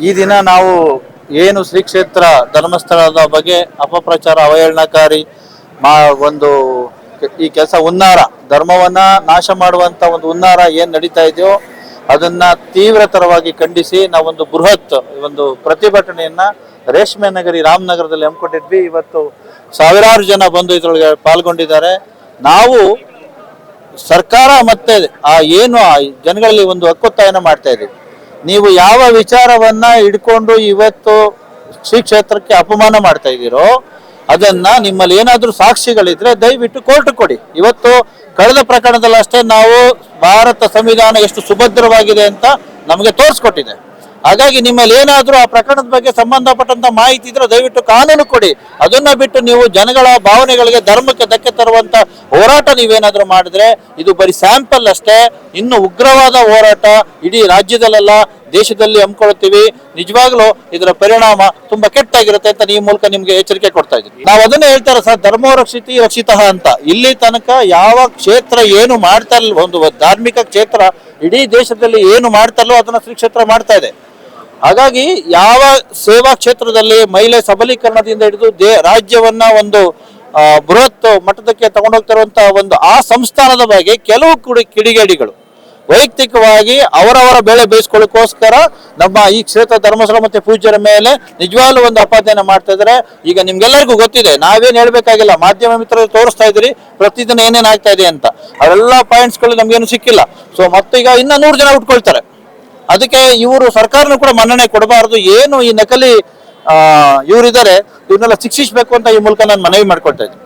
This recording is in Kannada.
ಈ ದಿನ ನಾವು ಏನು ಶ್ರೀ ಕ್ಷೇತ್ರ ಧರ್ಮಸ್ಥಳದ ಬಗ್ಗೆ ಅಪಪ್ರಚಾರ ಅವಹೇಳನಕಾರಿ ಮಾ ಒಂದು ಈ ಕೆಲಸ ಉನ್ನಾರ ಧರ್ಮವನ್ನ ನಾಶ ಮಾಡುವಂತ ಒಂದು ಉನ್ನಾರ ಏನ್ ನಡೀತಾ ಇದೆಯೋ ಅದನ್ನ ತೀವ್ರತರವಾಗಿ ಖಂಡಿಸಿ ನಾವೊಂದು ಬೃಹತ್ ಒಂದು ಪ್ರತಿಭಟನೆಯನ್ನ ರೇಷ್ಮೆ ನಗರಿ ರಾಮನಗರದಲ್ಲಿ ಹಮ್ಮಿಕೊಂಡಿದ್ವಿ. ಇವತ್ತು ಸಾವಿರಾರು ಜನ ಬಂದು ಇದ್ರೊಳಗೆ ಪಾಲ್ಗೊಂಡಿದ್ದಾರೆ. ನಾವು ಸರ್ಕಾರ ಮತ್ತೆ ಆ ಏನು ಜನಗಳಲ್ಲಿ ಒಂದು ಹಕ್ಕೊತ್ತಾಯನ ಮಾಡ್ತಾ ಇದ್ದೀವಿ ನೀವು ಯಾವ ವಿಚಾರವನ್ನ ಹಿಡ್ಕೊಂಡು ಇವತ್ತು ಶ್ರೀ ಕ್ಷೇತ್ರಕ್ಕೆ ಅಪಮಾನ ಮಾಡ್ತಾ ಇದ್ದೀರೋ, ಅದನ್ನ ನಿಮ್ಮಲ್ಲಿ ಏನಾದರೂ ಸಾಕ್ಷಿಗಳಿದ್ರೆ ದಯವಿಟ್ಟು ಕೋರ್ಟ್ ಕೊಡಿ. ಇವತ್ತು ಕಳೆದ ಪ್ರಕರಣದಲ್ಲಿ ಅಷ್ಟೇ ನಾವು ಭಾರತ ಸಂವಿಧಾನ ಎಷ್ಟು ಸುಭದ್ರವಾಗಿದೆ ಅಂತ ನಮಗೆ ತೋರಿಸ್ಕೊಟ್ಟಿದೆ. ಹಾಗಾಗಿ ನಿಮ್ಮಲ್ಲಿ ಏನಾದರೂ ಆ ಪ್ರಕರಣದ ಬಗ್ಗೆ ಸಂಬಂಧಪಟ್ಟಂತ ಮಾಹಿತಿ ಇದ್ರೆ ದಯವಿಟ್ಟು ಕಾನೂನು ಕೊಡಿ. ಅದನ್ನ ಬಿಟ್ಟು ನೀವು ಜನಗಳ ಭಾವನೆಗಳಿಗೆ ಧರ್ಮಕ್ಕೆ ಧಕ್ಕೆ ತರುವಂತ ಹೋರಾಟ ನೀವೇನಾದ್ರೂ ಮಾಡಿದ್ರೆ ಇದು ಬರೀ ಸ್ಯಾಂಪಲ್ ಅಷ್ಟೇ. ಇನ್ನು ಉಗ್ರವಾದ ಹೋರಾಟ ಇಡೀ ರಾಜ್ಯದಲ್ಲೆಲ್ಲ ದೇಶದಲ್ಲಿ ಹಮ್ಮಿಕೊಳ್ತೀವಿ ನಿಜವಾಗ್ಲೂ ಇದರ ಪರಿಣಾಮ ತುಂಬಾ ಕೆಟ್ಟಾಗಿರುತ್ತೆ ಅಂತ ಈ ಮೂಲಕ ನಿಮ್ಗೆ ಎಚ್ಚರಿಕೆ ಕೊಡ್ತಾ ಇದ್ದೀವಿ ನಾವು ಅದನ್ನೇ ಹೇಳ್ತಾರೆ ಸರ್ ಧರ್ಮೋ ರಕ್ಷಿತಿ ರಕ್ಷಿತಃ ಅಂತ. ಇಲ್ಲಿ ತನಕ ಯಾವ ಕ್ಷೇತ್ರ ಏನು ಮಾಡ್ತಾ ಒಂದು ಧಾರ್ಮಿಕ ಕ್ಷೇತ್ರ ಇಡೀ ದೇಶದಲ್ಲಿ ಏನು ಮಾಡ್ತಾ ಅದನ್ನ ಶ್ರೀ ಕ್ಷೇತ್ರ ಮಾಡ್ತಾ ಇದೆ. ಹಾಗಾಗಿ ಯಾವ ಸೇವಾ ಕ್ಷೇತ್ರದಲ್ಲಿ ಮಹಿಳೆ ಸಬಲೀಕರಣದಿಂದ ಹಿಡಿದು ದೇ ರಾಜ್ಯವನ್ನ ಒಂದು ಬೃಹತ್ ಮಟ್ಟದಕ್ಕೆ ತಗೊಂಡೋಗ್ತಿರುವಂತಹ ಒಂದು ಆ ಸಂಸ್ಥಾನದ ಬಗ್ಗೆ ಕೆಲವು ಕುಡಿ ಕಿಡಿಗೇಡಿಗಳು ವೈಯಕ್ತಿಕವಾಗಿ ಅವರವರ ಬೆಳೆ ಬೇಯಿಸ್ಕೊಳ್ಳೋಕ್ಕೋಸ್ಕರ ನಮ್ಮ ಈ ಕ್ಷೇತ್ರ ಧರ್ಮಸ್ಥಳ ಮತ್ತೆ ಪೂಜ್ಯರ ಮೇಲೆ ನಿಜವಾಗ್ಲೂ ಒಂದು ಅಪಾದನೆ ಮಾಡ್ತಾ ಇದ್ರೆ ಈಗ ನಿಮ್ಗೆಲ್ಲರಿಗೂ ಗೊತ್ತಿದೆ, ನಾವೇನು ಹೇಳ್ಬೇಕಾಗಿಲ್ಲ, ಮಾಧ್ಯಮ ಮಿತ್ರರು ತೋರಿಸ್ತಾ ಇದ್ರಿ ಪ್ರತಿದಿನ ಏನೇನಾಗ್ತಾ ಇದೆ ಅಂತ. ಅವರೆಲ್ಲ ಪಾಯಿಂಟ್ಸ್ಗಳು ನಮ್ಗೇನು ಸಿಕ್ಕಿಲ್ಲ. ಸೊ ಮತ್ತೀಗ ಇನ್ನ ನೂರು ಜನ ಉಟ್ಕೊಳ್ತಾರೆ. ಅದಕ್ಕೆ ಇವರು ಸರ್ಕಾರನೂ ಕೂಡ ಮನ್ನಣೆ ಕೊಡಬಾರದು. ಏನು ಈ ನಕಲಿ ಇವರಿದ್ದಾರೆ ಇವನ್ನೆಲ್ಲ ಶಿಕ್ಷಿಸಬೇಕು ಅಂತ ಈ ಮೂಲಕ ನಾನು ಮನವಿ ಮಾಡ್ಕೊಳ್ತಾ